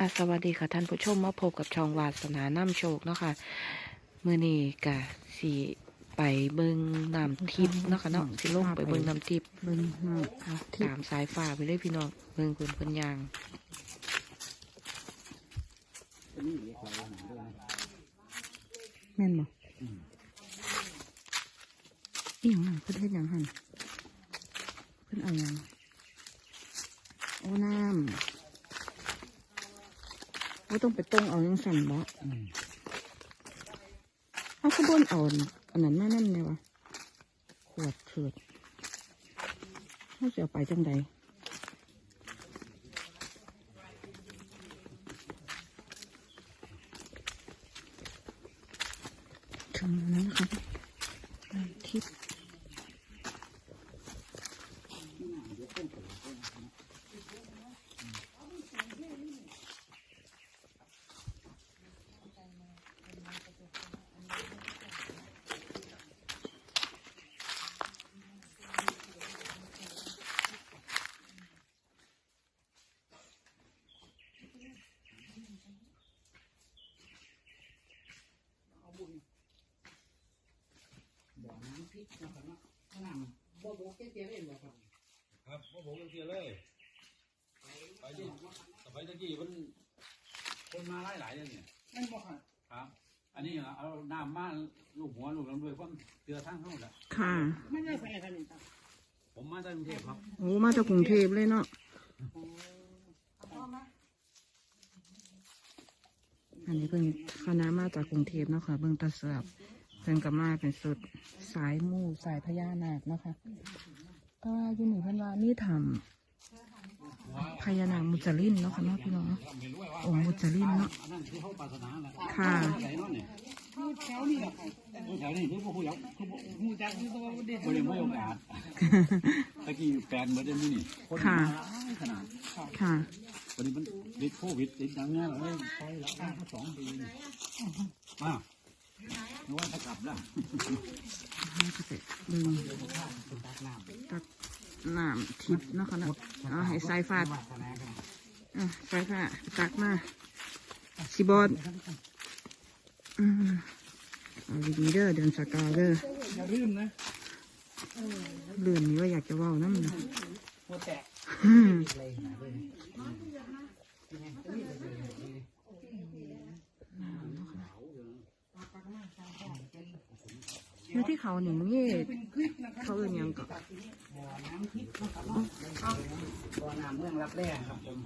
อะสวัสดีค่ะท่านผู้ชมมาพบกับช่องวาสนาน้ำโชคเนาะค่ะมื่อนี้กะสีไปเบิงน้ำทิพย์เนาะค่ะเนาะสิลงไปเบิงน้ำทิพย์เบิ่งน้ำค่ะที่ตามสายฟ้าไปเลยพี่น้องเบิงเพิ่นเพิ่นยางแม่นบ่อีหยังนั่นเพิ่นเฮ็ดหยังหั่นเพิ่นเอาหยังโอ้น้ำ ว่าต้องไปต้งเอายังสั่นบ่เอาขบวนเอาอันนั้นมานั่นไงวะ ขวดเขิดเขาจะเอาไปจังใดถึงแล้วนะคะน้ำทิพย์ ครับพ่อผมเสียเลย ไปที่สมัยตะกี้มันคนมาหลายหลายเลยเนี่ยนั่นบอกค่ะครับ อันนี้เอาน้ำมาลูกหัวลูกลำด้วยเพราะเตือทั้งเท่าแหละค่ะไม่ได้ไปอะไรนี่ครับผมมาจากกรุงเทพครับโอ้มาจากกรุงเทพเลยเนาะอันนี้เพิ่งคณะมาจากกรุงเทพเนาะค่ะเบิ่งตาเสือบ เพิ่นก็มาเป็นสุดสายมู่สายพญานาคนะคะก็อยู่นี่เพิ่นว่ามีธรรมพญานาคมุจลินเนาะค่ะเนาะพี่น้องเนาะองค์มุจลินเนาะอันเนาะค่ะเนาะเนี่ยพูดแถวนี่แหละค่ะผู้แถวนี้คือพวกผู้ยักษ์คือพวกหูจักอยู่ตัวเด็กบริเวณโอกาสตะกี้แปลนเหมือนเดิมนี่ค่ะขนาดค่ะวันนี้มันติดโควิดติดดังเงี้ยเลยไปแล้วสองปีอ้า นึกว่าจะกลับแล้วเบิ่งตักน้ำทิพย์เนาะค่ะเนาะเอาให้สายฟาดอะสายฟาดตักมาสิบอดอืมเอาดีๆเด้อเดินสกาวเด้ออย่าลืมนะลืมนี่ว่าอยากจะเว้าน้ำนะหัวแตก อืมอยู่ที่เขาหนึ่งนี่เขาเอื่นหยังก็บ่อน้ำทิพย์นะครับบ่อน้ำเมืองรับแร่ครับผม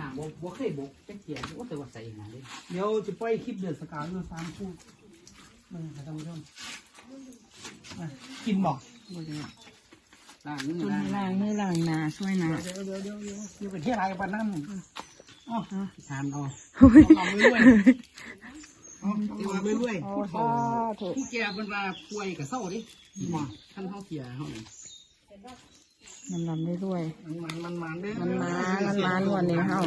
น้ำบ่บ่เคยบกจะเขียนว่าแต่ว่าใส่ยังไงเดี๋ยวจะปล่อยคลิปเดือดสกาวเดือดสามคู่มึงค่ะท่านผู้ชมมากินบอกบ่ได้ล้างมือคนล้างล้างมือล้างหนาช่วยหนาเดี๋ยวเดี๋ยวเดี๋ยวเดี๋ยวอยู่กับเที่ยวอะไรกันนั่นอ๋อทานเอา โอ้ยเอาไปด้วยเอาเอาไปด้วยโอ้พูดเขาผู้แก่เป็นว่าป่วยกับเศร้าดิท่านเท่าเสียเขาเนี่ยมันลำได้ด้วยมันมันมันมันเด้อมันมามันมาหนวดนี่เฮาอ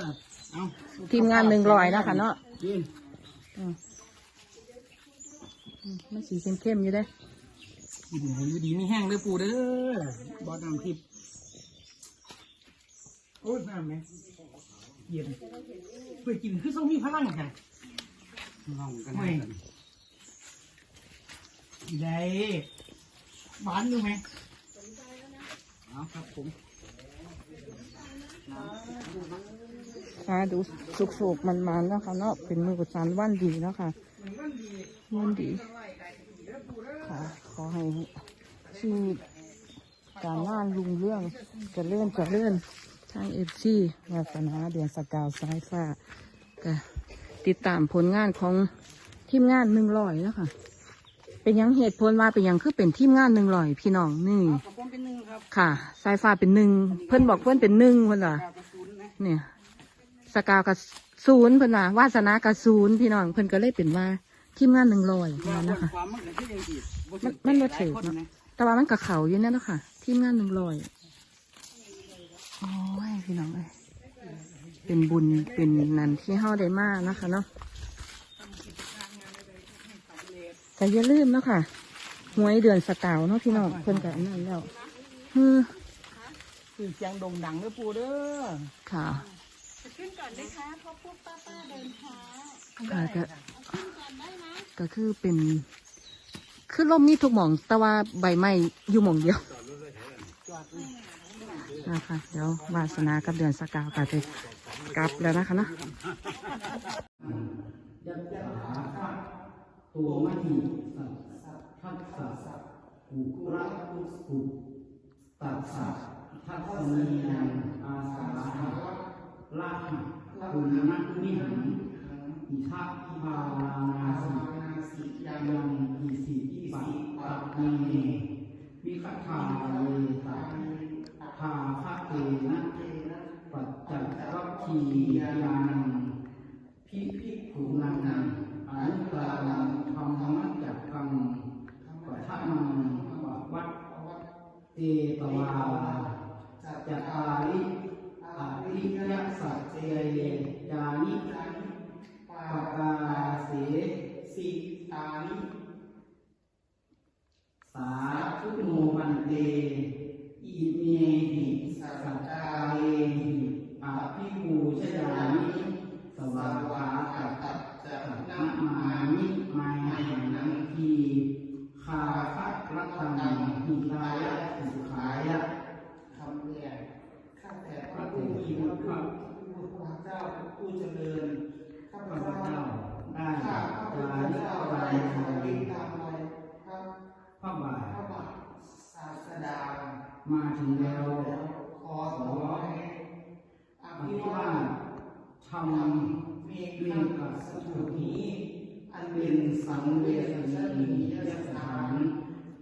อเอาทีมงานหนึ่งร้อยนะคะเนาะมันสีเข้มๆอยู่เด้อยู่ดีไม่แห้งเด้อปูเด้อบอดน้ำทิพย์โอ้ยน้ำไหมเย็นเพื่อกินคือต้องมีพลังไง ลองกันไม่ได้หวานอยู่ไหมเอาครับผมค่ะดูสุกๆมันๆเนาะคะเนาะเป็นมือกุศลวันดีเนาะค่ะวันดีค่ะขอให้ชีวิตการงานลุงเรื่องเจะเลื่อนจะเลื่อนทางเอฟซีวาสนาเดือนสกาวสายฟ้าก็ ติดตามผลงานของทีมงานหนึ่งร้อยแล้วค่ะ เป็นหยังเหตุผลว่าเป็นหยังคือเป็นทีมงานหนึ่งร้อยพี่น้องนี่ขอบคุณเป็นหนึ่งครับค่ะ สายฟ้าเป็นหนึ่งเพื่อนบอกเพื่อนเป็นหนึ่งเพื่อนว่ากระสุนนะเนี่ยสกาวกับศูนย์เพิ่นว่าวาสนากับศูนย์พี่น้องเพิ่นก็เลยเป็นว่าทีมงานหนึ่งร้อยพี่น้องนะคะความมันก็คือยังผิดมันมันบ่ถือเนอะแต่ว่ามันกับเขาอยู่นั่นเนาะค่ะ ทีมงานหนึ่งร้อยโอ้ยพี่น้องเอ้ย เป็นบุญเป็นนันที่เฮาได้มานะคะเนาะแต่อย่าลืมเนาะค่ะหวยเดือนสกาวเนาะพี่น้องเพิ่นกับอันนั้นแล้วฮือคือเสียงโด่งดังเด้อปู่เด้อค่ะขึ้นก่อนไหมคะเพราะพวกป้าป้าๆเดินช้าค่ะก็ขึ้นก่อนได้นะก็คือเป็นคือลมมีทุกหม่อง แต่ว่าใบไม้อยู่หม่องเดียว นะคะเดี๋ยววาสนากับเดือนสกาวก็จะกลับแล้วนะคะเนาะยักษ์ขาตัวมหิสัตทัสสะกุกุระกุกุตัสสะทัสสนีนังอาสาหะละหะคุณนักมิหังอิทัพพานาสิยังอิสิปัตตะเนวิคัทาเยตา ภาภะเตนะปัจจักรคียานังพิพิขุนังอนุตตรังธรรมจักกังปัทมังปะวัตเตตวาจัตตาริอริยสัจเจยานิปากาเสสิตานิสาธุโนมันเตอิเมหิสัจจาเรหิอภิปูชยานิ สวาวาตัตตัจะนะมานิมายังนังทีคาคัตรัตตังหิตายะสุขายะคำแรกข้าแต่พระผู้มีพระภาคพระเจ้าผู้เจริญข้าพเจ้าได้จา ริกรายทางตามรอยพระบาทพระบาทศาสดา มาถึงแล้วขอขอให้อภิวาททำเมฆกับสถูปนี้ อันเป็นสังเวชนียสถาน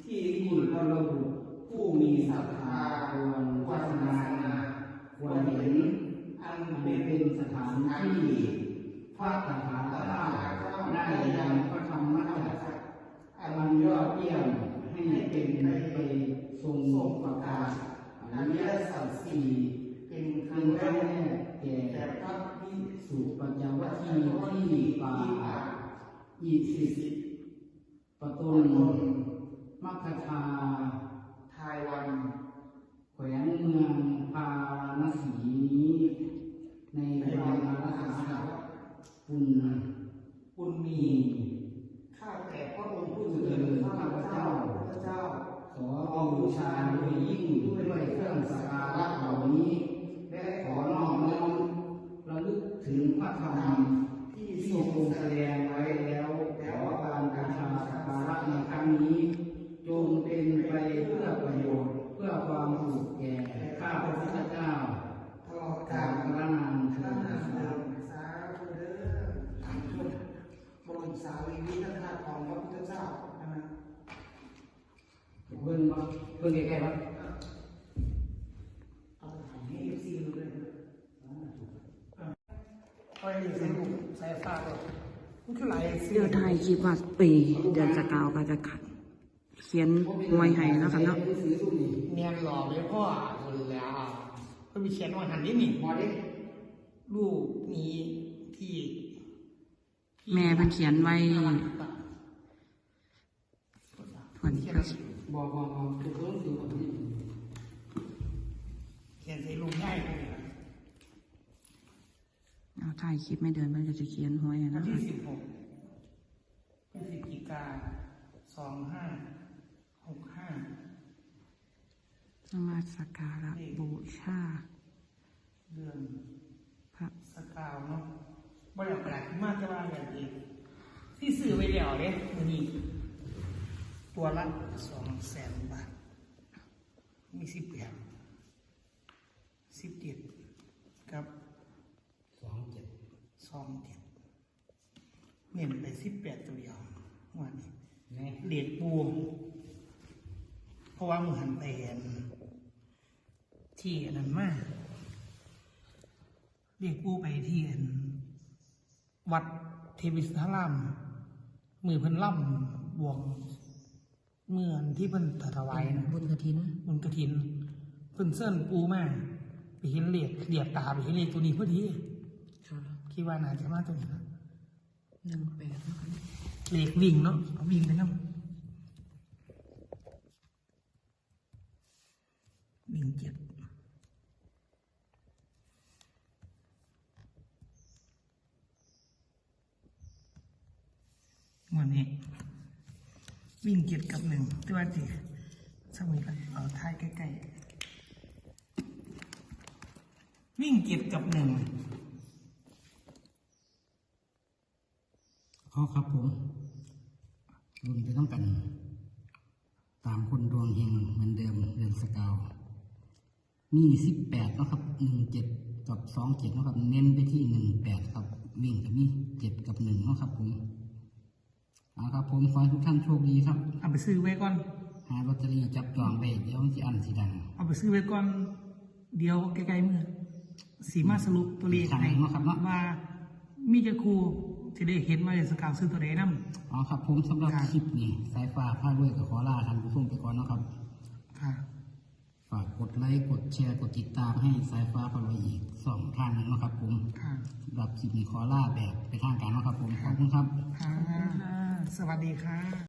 ที่ผู้ระบุผู้มีศรัทธาควรวัฒนาควรเห็น อันเป็นสถานที่พระตถาคตได้ยังพระธรรมจักรอันยอดเยี่ยมให้เป็นไปทรงประกาศอริยสัจสี่ เป็นครั้งแรกแก่พระพิสุปัญ ญวัคคีที่ป่าอีสิสิปะตุนมัคคทาทายวันแขวงเมืองพานาณสีนี้ในรายมารักษาปุณปุณมี ข้าแต่พระองค์ผู้เจริญข้าพเจ้าพระเจ้า ขอบูชาโดยยิ่งด้วยเครื่องสักการะเหล่านี้ และขอน้อมน้อมระลึกถึงพระธรรมที่ทรงแสดงไว้แล้วขอการบูชาสักการะในครั้งนี้ จงเป็นไปเพื่อประโยชน์ เพื่อความสุขแก่ข้าพระพุทธเจ้าตลอดกาลพระนามเถิดสาธุเด้อสาธุบรมสารีริกธาตุของพระพุทธเจ้านะ เบิ่งมาเบิ่งใกล้ๆครับเอาถ่ายให้เอฟซีดูด้วยเอาให้ใส่ลูกใส่ฟ้าก่อน มันคือไหลสีเดี๋ยวถ่ายคลิปว่าปีเดือนสกาวก็จะขัดเขียนหวยให้เนาะคะเนาะเนียนหล่อเลยพ่อคนแล้วก็มีเขียนว่าหันนี่นี่พอดิลูกนี้ที่ แม่เพิ่นเขียนไว้ผลก็ บอกบอกบอกทุกคนคือแบบนี้เขียนใส่ลูกง่ายเลยเอาถ่ายคลิปไม่เดือนมันก็จะเขียนหวยให้วันนะที่คะสิบหกพฤศจิกาสองห้าหกห้านมาสการะบูชา เดือนพระสกาวเนาะบริษัทขึ้นมาจะว่าอย่างเองที่ซื้อไว้แล้วเนี่ยมันนี่ ตัวละสองแสนบาท มีสิบแปดสิบเจ็ดกับสองเจ็ดสองเจ็ดเน้นไปสิบแปดตัวเดียววันนี้เด็ดปูเพราะว่ามือหันไปเห็นที่อันนั้นมากเรียกผู้ไปที่อันวัดเทวิสทารามมือเพิ่นล่ำบวง เมือนที่เพิ่นตะถวายนะบุญกระถิน บุญกระถินเพิ่นเส้นปูมาไปเห็นเหลียดเหลียดตาไปเห็นเหลียดตัวนี้พอดีค่ะคิดว่าน่าจะมาตัวนี้นะหนึ่งแปดเหลียดวิ่งเนาะเอาวิ่งไปน้ำวิ่งเจ็บวันนี้ วิ่งเกียรกับหนึ่งตัวจีสมัยกันเอาท้ายใกล้ๆ วิ่งเกียรกับหนึ่งอ๋อครับผมรวมจะต้องกัน ตามคนดวงเฮงเหมือนเดิมเดือนสกาวมีสิบแปดนะครับหนึ่งเจ็ดกับสองเจ็ดนะครับ เน้นไปที่หนึ่งแปดครับ วิ่งกับมีเจ็ดกับหนึ่งนะครับผม เอาครับ ผมขอให้ทุกท่านโชคดีครับ เอาไปซื้อไว้ก่อน หาลอตเตอรี่จับจองไปเดี๋ยวมันจะอันสีดังเอาไปซื้อไว้ก่อน เดี๋ยวใกล้ๆมือสีมาสรุปตัวเลขครั้งหให้นึ่งเนาะครับเนาะว่ามีจะครูจะได้เห็นว่าจะสกาวซื้อตัวใดนำอ๋อครับ ผมสำหรับครับคลิปนี้สายฟ้าผ้าด้วยกับขอลาท่านผู้ชมไปก่อนเนาะครับค่ะฝากกดไลค์กดแชร์กดติดตามให้สายฟ้าพลอยอีกสองทางเนาะครับผมค่ะสำหรับคลิปนี้ขอลาแบบไปทางการเนาะครับผมขอบคุณครับค่ะ สวัสดีค่ะ